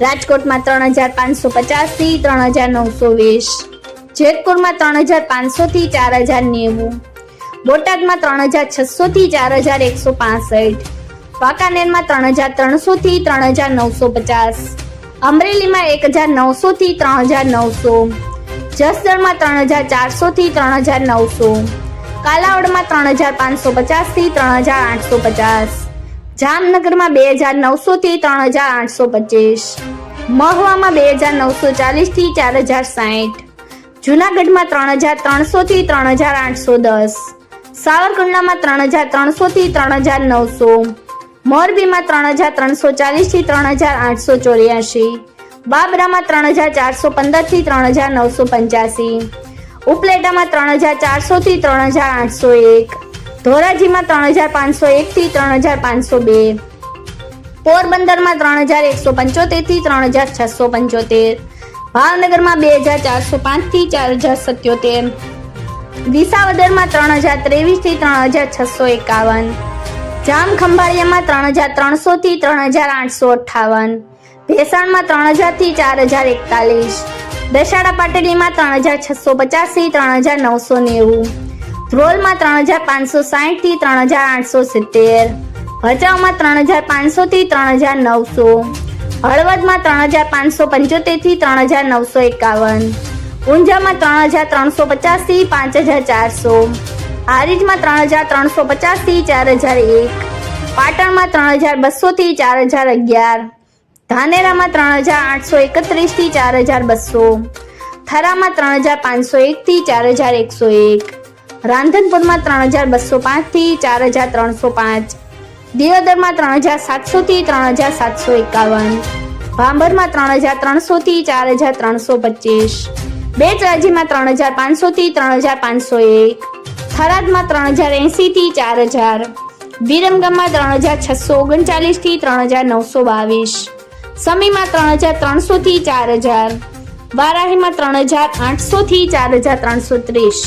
રાજકોટમાં ત્રણ હજાર પાંચસો પચાસથી ત્રણ હજાર નવસો વીસ જેતપુરમાં ત્રણ હજાર પાંચસો થી ચાર હજાર નેવું બોટાદમાં ત્રણ હજાર છસો થી ચાર હજાર એકસો પાસઠ વાંકાનેરમાં ત્રણ હજાર ત્રણસો થી ત્રણ હજાર નવસો પચાસ અમરેલીમાં એક હજાર નવસો થી ત્રણ હજાર નવસો જસદણમાં ત્રણ હજાર ચારસો થી ત્રણ હજાર નવસો કાલાવડમાં ત્રણ હજાર પાંચસો પચાસથી ત્રણ હજાર આઠસો પચાસ જામનગરમાં બે હજાર નવસો થી ત્રણ હજાર આઠસો પચીસ મહુવામાં બે હજાર નવસો ચાલીસથી ચાર હજાર સાઠ જુનાગઢમાં ત્રણ હજાર ત્રણસો થી ત્રણ હજાર આઠસો દસ સાવરકુંડલામાં ત્રણ હજાર ત્રણસો થી ત્રણ હજાર નવસો મોરબીમાં ત્રણ હજાર ત્રણસો ચાલીસથી ત્રણ હજાર આઠસો ચોર્યાસી બાબરામાં ત્રણ હજાર ચારસો પંદરથી ત્રણ હજાર નવસો પંચ્યાસી ઉપલેટામાં ત્રણ હજાર ચારસો થી ત્રણ હજાર આઠસો એક ધોરાજીમાં ત્રણ હજાર પાંચસો એક થી ત્રણ હજાર પાંચસો બે પોરબંદરમાં ત્રણ હજાર એકસો પંચોતેરથી ત્રણ હજાર છસો પંચોતેર ભાવનગરમાં બે હજાર ચારસો પાંચથી ચાર હજાર સત્યોતેર વિસાવદરમાં ત્રણ હજાર ત્રેવીસથી ત્રણ હજાર છસો એકાવન જામ ખંભાળિયામાં ત્રણ હજાર ત્રણસો થી ત્રણ હજાર આઠસો અઠ્ઠાવન ભેસાણમાં ત્રણ હજારથી ચાર હજાર એકતાલીસ દશાડા પાટડીમાં ત્રણ હજાર છસો પચાસથી ત્રણ હજાર નવસો નેવું ધ્રોલમાં ત્રણ હજાર પાંચસો સાઠથી ત્રણ હજાર આઠસો સિત્તેર ભચાઉમાં ત્રણ હજાર પાંચસો થી ત્રણ હજાર નવસો હળવદમાં ત્રણ હજાર પાંચસો પંચોતેરથી ત્રણ હજાર નવસો એકાવન ઊંઝામાં ત્રણ હજાર ત્રણસો પચાસથી પાંચ હજાર ચારસો હારીજમાં ત્રણ હજાર ત્રણસો પચાસથી ચાર હજાર એક પાટણમાં ત્રણ હજાર બસો થી ચાર હજાર અગિયાર ધાનેરામાં ત્રણ હજાર આઠસો એકત્રીસથી ચાર હજાર બસો થરામાં ત્રણ હજાર પાંચસો એક થી ચાર હજાર એકસો એક રાંધનપુરમાં ત્રણ હજાર બસો પાંચથી ચાર હજાર ત્રણસો પાંચ દિયોદરમાં ત્રણ હજાર સાતસો થી ત્રણ હજાર સાતસો એકાવન ભાંભરમાં ત્રણ હજાર ત્રણસો થી ચાર હજાર ત્રણસો પચીસ બેચરાજીમાં ત્રણ હજાર પાંચસો થી ત્રણ હજાર પાંચસો એક થરાદમાં ત્રણ હજાર એંસીથી ચાર હજાર વિરમગામમાં ત્રણ હજાર છસો ઓગણચાલીસથી ત્રણ હજાર નવસો બાવીસ સમીમાં ત્રણ હજાર ત્રણસો થી ચાર હજાર વારાહીમાં ત્રણ હજાર આઠસો થી ચાર હજાર ત્રણસો ત્રીસ